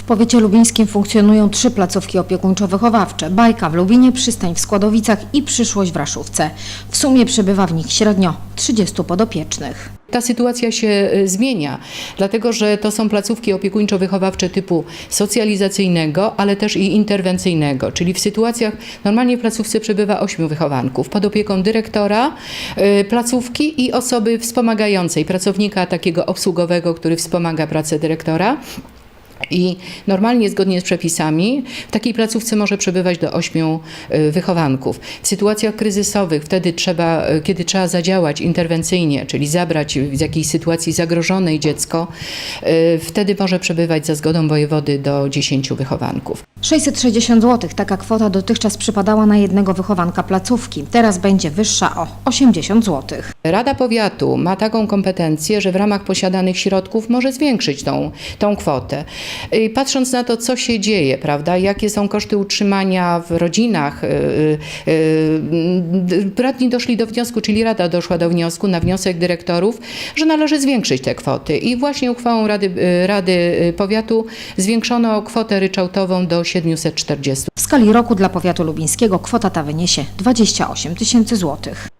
W powiecie lubińskim funkcjonują trzy placówki opiekuńczo-wychowawcze. Bajka w Lubinie, Przystań w Składowicach i Przyszłość w Raszówce. W sumie przybywa w nich średnio 30 podopiecznych. Ta sytuacja się y, zmienia, dlatego że to są placówki opiekuńczo-wychowawcze typu socjalizacyjnego, ale też i interwencyjnego, czyli w sytuacjach normalnie w placówce przebywa ośmiu wychowanków pod opieką dyrektora y, placówki i osoby wspomagającej, pracownika takiego obsługowego, który wspomaga pracę dyrektora. I normalnie, zgodnie z przepisami, w takiej placówce może przebywać do ośmiu y, wychowanków. W sytuacjach kryzysowych, wtedy trzeba, y, kiedy trzeba zadziałać interwencyjnie, czyli zabrać w jakiejś sytuacji zagrożonej dziecko, y, wtedy może przebywać za zgodą wojewody do 10 wychowanków. 660 zł taka kwota dotychczas przypadała na jednego wychowanka placówki. Teraz będzie wyższa o 80 zł. Rada Powiatu ma taką kompetencję, że w ramach posiadanych środków może zwiększyć tą, tą kwotę. Patrząc na to, co się dzieje, prawda, jakie są koszty utrzymania w rodzinach, y, y, y, radni doszli do wniosku, czyli Rada doszła do wniosku na wniosek dyrektorów, że należy zwiększyć te kwoty. I właśnie uchwałą Rady, Rady Powiatu zwiększono kwotę ryczałtową do 740 W skali roku dla powiatu lubińskiego kwota ta wyniesie 28 tysięcy złotych.